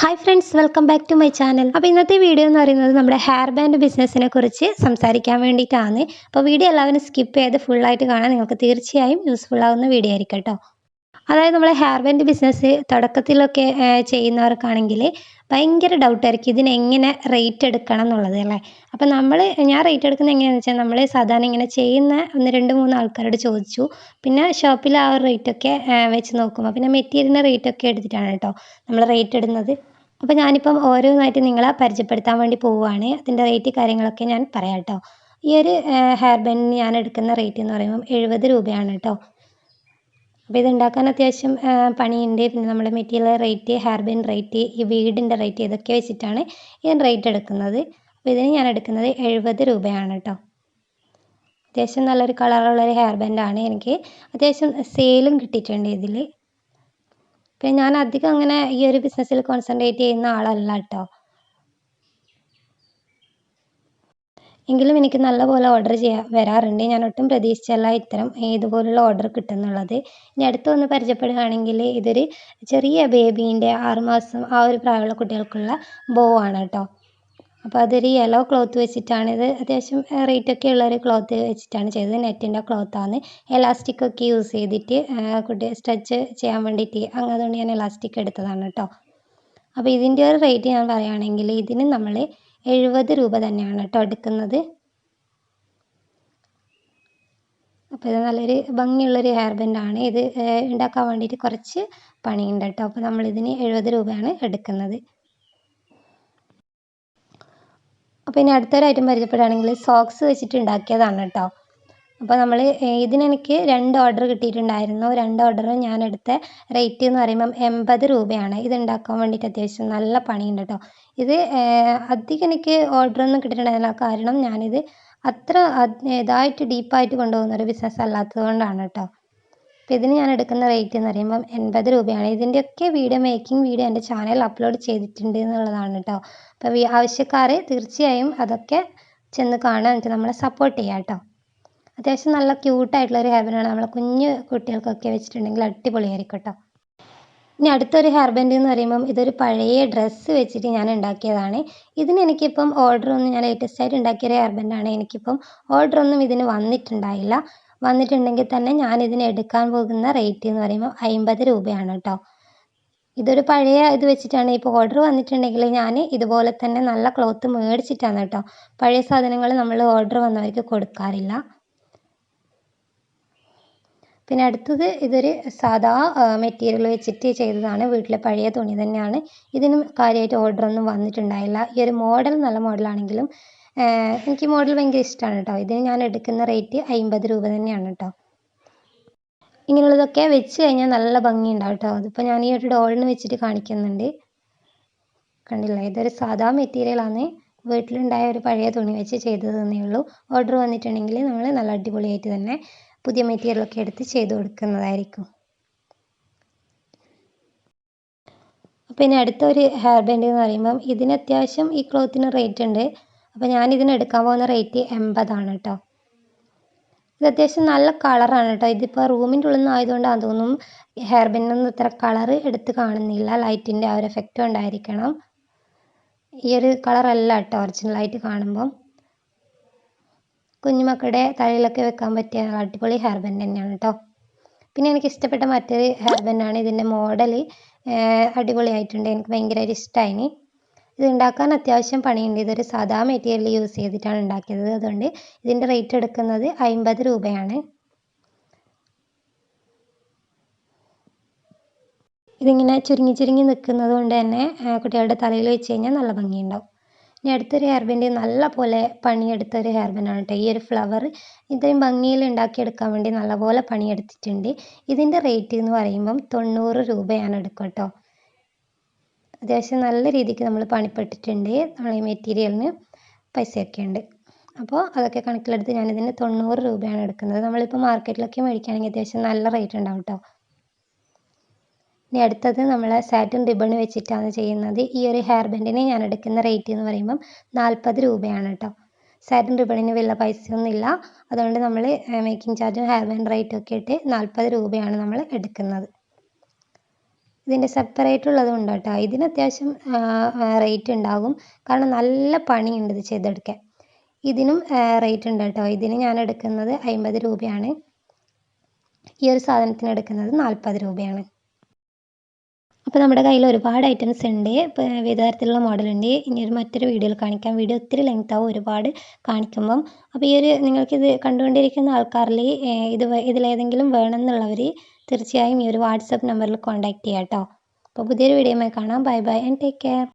Hi friends welcome back to my channel അപ്പോൾ ഇന്നത്തെ video എന്ന് പറയുന്നത് നമ്മുടെ ഹെയർ ബാൻഡ് ബിസിനസ്സിനെ കുറിച്ച് സംസാരിക്കാൻ വേണ്ടിയിട്ടാണ്. അപ്പോൾ വീഡിയോ എല്ലാവരും സ്കിപ്പ് ചെയ്ത് ഫുള്ളായിട്ട് കാണാൻ നിങ്ങൾക്ക് തീർച്ചയായും യൂസ്ഫുൾ ആവുന്ന വീഡിയോ ആയിരിക്കും കേട്ടോ. അതായത് നമ്മളെ ഹെയർ ബാൻഡ് ബിസിനസ് തുടക്കത്തിലൊക്കെ ചെയ്യുന്നവർക്കാണെങ്കിൽ ഭയങ്കര ഡൗട്ടായിരിക്കും ഇതിനെങ്ങനെ റേറ്റ് എടുക്കണം എന്നുള്ളത് അല്ലേ? അപ്പം നമ്മൾ ഞാൻ റേറ്റ് എടുക്കുന്നത് എങ്ങനെയാണെന്ന് വെച്ചാൽ നമ്മൾ സാധാരണ ഇങ്ങനെ ചെയ്യുന്ന ഒന്ന് രണ്ട് മൂന്ന് ആൾക്കാരോട് ചോദിച്ചു. പിന്നെ ഷോപ്പിൽ ആ ഒരു റേറ്റൊക്കെ വെച്ച് നോക്കുമ്പോൾ പിന്നെ മെറ്റീരിയലിന്റെ റേറ്റൊക്കെ എടുത്തിട്ടാണ് കേട്ടോ നമ്മൾ റേറ്റ് ഇടുന്നത്. അപ്പോൾ ഞാനിപ്പം ഓരോന്നായിട്ട് നിങ്ങളെ പരിചയപ്പെടുത്താൻ വേണ്ടി പോവുകയാണ്. അതിന്റെ റേറ്റ് കാര്യങ്ങളൊക്കെ ഞാൻ പറയാം കേട്ടോ ഈ ഒരു ഹെയർ ബാൻഡിന് ഞാൻ എടുക്കുന്ന റേറ്റ് എന്ന് പറയുമ്പോൾ എഴുപത് രൂപയാണ് കേട്ടോ അപ്പോൾ ഇതുണ്ടാക്കാൻ അത്യാവശ്യം പണിയുണ്ട്. പിന്നെ നമ്മുടെ material rate hair band rate ഈ വീടിന്റെ റേറ്റ് ഇതൊക്കെ വെച്ചിട്ടാണ് ഞാൻ റേറ്റ് എടുക്കുന്നത്. അപ്പോൾ ഇതിന് ഞാൻ എടുക്കുന്നത് എഴുപത് രൂപയാണ് കേട്ടോ അത്യാവശ്യം നല്ലൊരു കളറുള്ളൊരു ഹെയർ ബാൻഡാണ് എനിക്ക്. അത്യാവശ്യം സെയിലും കിട്ടിയിട്ടുണ്ട് ഇതിൽ പിന്നെ ഞാൻ അധികം അങ്ങനെ ഈ ഒരു ബിസിനസ്സിൽ കോൺസെൻട്രേറ്റ് ചെയ്യുന്ന ആളല്ല കേട്ടോ എങ്കിലും എനിക്ക് നല്ലപോലെ ഓർഡർ ചെയ്യാൻ വരാറുണ്ട്. ഞാൻ ഒട്ടും പ്രതീക്ഷിച്ചല്ല ഇത്തരം ഇതുപോലുള്ള ഓർഡർ കിട്ടുന്നുള്ളത്. ഇനി അടുത്ത് വന്ന് പരിചയപ്പെടുകയാണെങ്കിൽ ഇതൊരു ചെറിയ ബേബീന്റെ ആറുമാസം ആ ഒരു പ്രായമുള്ള കുട്ടികൾക്കുള്ള ബോ ആണ് കേട്ടോ അപ്പോൾ അതൊരു യെല്ലോ ക്ലോത്ത് വെച്ചിട്ടാണ്. ഇത് അത്യാവശ്യം റേറ്റ് ഒക്കെ ഉള്ള ഒരു ക്ലോത്ത് വെച്ചിട്ടാണ് ചെയ്തത്. നെറ്റിന്റെ ക്ലോത്താണ് എലാസ്റ്റിക് ഒക്കെ യൂസ് ചെയ്തിട്ട് കുട്ടി സ്ട്രെച്ച് ചെയ്യാൻ വേണ്ടിയിട്ട്. അങ്ങ് അതുകൊണ്ട് ഞാൻ എലാസ്റ്റിക് എടുത്തതാണ് കേട്ടോ അപ്പോൾ ഇതിന്റെ ഒരു റേറ്റ് ഞാൻ പറയുകയാണെങ്കിൽ ഇതിന് നമ്മൾ എഴുപത് രൂപ തന്നെയാണ് കേട്ടോ എടുക്കുന്നത്. അപ്പോൾ ഇത് നല്ലൊരു ഭംഗിയുള്ളൊരു ഹെയർ ബാൻഡാണ് ഇത് ഉണ്ടാക്കാൻ വേണ്ടിയിട്ട് കുറച്ച് പണിയുണ്ട് കേട്ടോ അപ്പോൾ നമ്മളിതിന് എഴുപത് രൂപയാണ് എടുക്കുന്നത്. അപ്പോൾ ഇനി അടുത്തൊരു ഐറ്റം പരിചയപ്പെടുകയാണെങ്കിൽ സോക്സ് വെച്ചിട്ട് ഉണ്ടാക്കിയതാണ് കേട്ടോ അപ്പോൾ നമ്മൾ ഇതിനെനിക്ക് രണ്ട് ഓർഡർ കിട്ടിയിട്ടുണ്ടായിരുന്നു. രണ്ട് ഓർഡറും ഞാൻ എടുത്ത റേറ്റ് എന്ന് പറയുമ്പം എൺപത് രൂപയാണ്. ഇത് ഉണ്ടാക്കാൻ വേണ്ടിയിട്ട് അത്യാവശ്യം നല്ല പണിയുണ്ട് കേട്ടോ ഇത് അധികം എനിക്ക് ഓർഡറൊന്നും കിട്ടിയിട്ടുണ്ടായിരുന്നില്ല. കാരണം ഞാനിത് അത്ര അത് ഇതായിട്ട് ഡീപ്പായിട്ട് കൊണ്ടുപോകുന്ന ഒരു ബിസിനസ് അല്ലാത്തത് കൊണ്ടാണ് കേട്ടോ അപ്പോൾ ഇതിന് ഞാൻ എടുക്കുന്ന റേറ്റ് എന്ന് പറയുമ്പം എൺപത് രൂപയാണ്. ഇതിന്റെയൊക്കെ വീഡിയോ മേക്കിംഗ് വീഡിയോ എന്റെ ചാനലിൽ അപ്ലോഡ് ചെയ്തിട്ടുണ്ട് എന്നുള്ളതാണ് കേട്ടോ അപ്പോൾ ആവശ്യക്കാരെ തീർച്ചയായും അതൊക്കെ ചെന്ന് കാണാൻ നമ്മളെ സപ്പോർട്ട് ചെയ്യാം കേട്ടോ അത്യാവശ്യം നല്ല ക്യൂട്ടായിട്ടുള്ള ഒരു ഹെയർ ബാൻഡാണ് നമ്മളെ കുഞ്ഞു കുട്ടികൾക്കൊക്കെ വെച്ചിട്ടുണ്ടെങ്കിൽ അടിപൊളിയായിരിക്കും കേട്ടോ. ഇനി അടുത്തൊരു ഹെയർ എന്ന് പറയുമ്പം ഇതൊരു പഴയ ഡ്രസ്സ് വെച്ചിട്ട് ഞാൻ ഉണ്ടാക്കിയതാണ്. ഇതിന് എനിക്കിപ്പം ഓർഡർ ഒന്നും ഞാൻ ലേറ്റസ്റ്റ് ആയിട്ട് ഉണ്ടാക്കിയ ഒരു ഹെയർ ബാൻഡാണ് എനിക്കിപ്പം ഓർഡർ ഒന്നും ഇതിന് വന്നിട്ടുണ്ടായില്ല. വന്നിട്ടുണ്ടെങ്കിൽ തന്നെ ഞാൻ ഇതിന് എടുക്കാൻ പോകുന്ന റേറ്റ് എന്ന് പറയുമ്പോൾ അമ്പത് രൂപയാണ് കേട്ടോ. ഇതൊരു പഴയ ഇത് വെച്ചിട്ടാണ് ഇപ്പോൾ ഓർഡർ വന്നിട്ടുണ്ടെങ്കിൽ ഞാൻ ഇതുപോലെ തന്നെ നല്ല ക്ലോത്ത് മേടിച്ചിട്ടാണ് കേട്ടോ. പഴയ സാധനങ്ങൾ നമ്മൾ ഓർഡർ വന്നവർക്ക് കൊടുക്കാറില്ല. പിന്നെ അടുത്തത് ഇതൊരു സാധാ മെറ്റീരിയൽ വെച്ചിട്ട് ചെയ്തതാണ്. വീട്ടിലെ പഴയ തുണി തന്നെയാണ്. ഇതിനും കാര്യമായിട്ട് ഓർഡറൊന്നും വന്നിട്ടുണ്ടായില്ല. ഈ ഒരു മോഡൽ നല്ല മോഡലാണെങ്കിലും എനിക്ക് മോഡൽ ഭയങ്കര ഇഷ്ടമാണ് കേട്ടോ ഇതിന് ഞാൻ എടുക്കുന്ന റേറ്റ് അമ്പത് രൂപ തന്നെയാണ് കേട്ടോ ഇങ്ങനെയുള്ളതൊക്കെ വെച്ച് കഴിഞ്ഞാൽ നല്ല ഭംഗിയുണ്ടാവും കേട്ടോ അതിപ്പോൾ ഞാൻ ഈ ഒരു ഡോളിന് വെച്ചിട്ട് കാണിക്കുന്നുണ്ട്. കണ്ടില്ലേ? ഇതൊരു സാധാ മെറ്റീരിയലാണ് വീട്ടിലുണ്ടായ ഒരു പഴയ തുണി വെച്ച് ചെയ്തതെന്നേ ഉള്ളൂ. ഓർഡർ വന്നിട്ടുണ്ടെങ്കിൽ നമ്മൾ നല്ല അടിപൊളിയായിട്ട് തന്നെ പുതിയ മെറ്റീരിയലൊക്കെ എടുത്ത് ചെയ്ത് കൊടുക്കുന്നതായിരിക്കും. അപ്പോൾ ഇനി അടുത്തൊരു ഹെയർ ബാൻഡ് എന്ന് പറയുമ്പം ഇതിന് അത്യാവശ്യം ഈ ക്ലോത്തിന് റേറ്റ് ഉണ്ട്. അപ്പോൾ ഞാൻ ഇതിന് എടുക്കാൻ പോകുന്ന റേറ്റ് എൺപതാണ് കേട്ടോ ഇത് അത്യാവശ്യം നല്ല കളറാണ് കേട്ടോ ഇതിപ്പോൾ റൂമിന്റെ ഉള്ളിൽ നിന്ന് ആയതുകൊണ്ടാണെന്ന് തോന്നും ഹെയർ ബാൻഡിനൊന്നും ഇത്ര കളർ എടുത്ത് കാണുന്നില്ല. ലൈറ്റിന്റെ ആ ഒരു എഫക്റ്റ് ഉണ്ടായിരിക്കണം. ഈ ഒരു കളറല്ല കേട്ടോ ഒറിജിനലായിട്ട് കാണുമ്പം. കുഞ്ഞുമക്കളുടെ തലയിലൊക്കെ വെക്കാൻ പറ്റിയ അടിപൊളി ഹെയർ ബാൻഡ് തന്നെയാണ് കേട്ടോ പിന്നെ എനിക്ക് ഇഷ്ടപ്പെട്ട മറ്റൊരു ഹെയർ ബാൻഡാണ് ഇതിന്റെ മോഡൽ അടിപൊളിയായിട്ടുണ്ട്. എനിക്ക് ഭയങ്കരമായിട്ട് ഇഷ്ടമായി ഇത് ഉണ്ടാക്കാൻ അത്യാവശ്യം പണിയുണ്ട്. ഇതൊരു സാധാ മെറ്റീരിയൽ യൂസ് ചെയ്തിട്ടാണ് ഉണ്ടാക്കിയത്. അതുകൊണ്ട് ഇതിന്റെ റേറ്റ് എടുക്കുന്നത് അമ്പത് രൂപയാണ്. ഇതിങ്ങനെ ചുരുങ്ങി ചുരുങ്ങി നിൽക്കുന്നത് കൊണ്ട് തന്നെ കുട്ടികളുടെ തലയിൽ വെച്ച് കഴിഞ്ഞാൽ നല്ല ഭംഗിയുണ്ടാവും. ഇനി അടുത്തൊരു ഹെയർ ബാൻഡ് നല്ല പോലെ പണിയെടുത്ത ഒരു ഹെയർ ബാൻഡാണ് കേട്ടോ ഈ ഒരു ഫ്ലവർ ഇത്രയും ഭംഗിയിൽ ഉണ്ടാക്കിയെടുക്കാൻ വേണ്ടി നല്ലപോലെ പണിയെടുത്തിട്ടുണ്ട്. ഇതിന്റെ റേറ്റ് എന്ന് പറയുമ്പം തൊണ്ണൂറ് രൂപയാണ് എടുക്കും കേട്ടോ അത്യാവശ്യം നല്ല രീതിക്ക് നമ്മൾ പണിപ്പെട്ടിട്ടുണ്ട്. നമ്മൾ ഈ മെറ്റീരിയലിന് പൈസയൊക്കെ ഉണ്ട്. അപ്പോൾ അതൊക്കെ കണക്കിലെടുത്ത് ഞാനിതിന് തൊണ്ണൂറ് രൂപയാണ് എടുക്കുന്നത്. നമ്മളിപ്പോൾ മാർക്കറ്റിലൊക്കെ മേടിക്കുകയാണെങ്കിൽ അത്യാവശ്യം നല്ല റേറ്റ് ഉണ്ടാവും കേട്ടോ. ഇനി അടുത്തത് നമ്മൾ സാറ്റിൻ റിബൺ വെച്ചിട്ടാണ് ചെയ്യുന്നത്. ഈ ഒരു ഹെയർ ബാൻഡിന് ഞാൻ എടുക്കുന്ന റേറ്റ് എന്ന് പറയുമ്പം നാൽപ്പത് രൂപയാണ് കേട്ടോ സാറ്റിൻ റിബണിന് വില പൈസയൊന്നും ഇല്ല അതുകൊണ്ട് നമ്മൾ മേക്കിംഗ് ചാർജും ഹെയർ ബാൻഡ് റേറ്റും ഒക്കെ ഇട്ട് നാൽപ്പത് രൂപയാണ് നമ്മൾ എടുക്കുന്നത്. ഇതിന്റെ സെപ്പറേറ്റ് ഉള്ളതും ഉണ്ട് കേട്ടോ ഇതിന് അത്യാവശ്യം റേറ്റ് ഉണ്ടാകും. കാരണം നല്ല പണിയുണ്ട് ഇത് ചെയ്തെടുക്കാൻ. ഇതിനും റേറ്റ് ഉണ്ട് കേട്ടോ ഇതിന് ഞാൻ എടുക്കുന്നത് അമ്പത് രൂപയാണ്. ഈ ഒരു സാധനത്തിന് എടുക്കുന്നത് നാൽപ്പത് രൂപയാണ്. അപ്പോൾ നമ്മുടെ കയ്യിൽ ഒരുപാട് ഐറ്റംസ് ഉണ്ട്. വിവിധ തരത്തിലുള്ള മോഡലുണ്ട് ഇനി ഒരു മറ്റൊരു വീഡിയോയിൽ കാണിക്കാം. വീഡിയോ ഒത്തിരി ലെങ്ത് ആവും ഒരുപാട് കാണിക്കുമ്പം. അപ്പോൾ ഈ ഒരു നിങ്ങൾക്കിത് കണ്ടുകൊണ്ടിരിക്കുന്ന ആൾക്കാരിൽ ഇത് ഇതിലേതെങ്കിലും വേണമെന്നുള്ളവർ തീർച്ചയായും ഈ ഒരു വാട്സപ്പ് നമ്പറിൽ കോൺടാക്റ്റ് ചെയ്യാം കേട്ടോ അപ്പോൾ പുതിയൊരു വീഡിയോയുമായി കാണാം. Bye bye and take care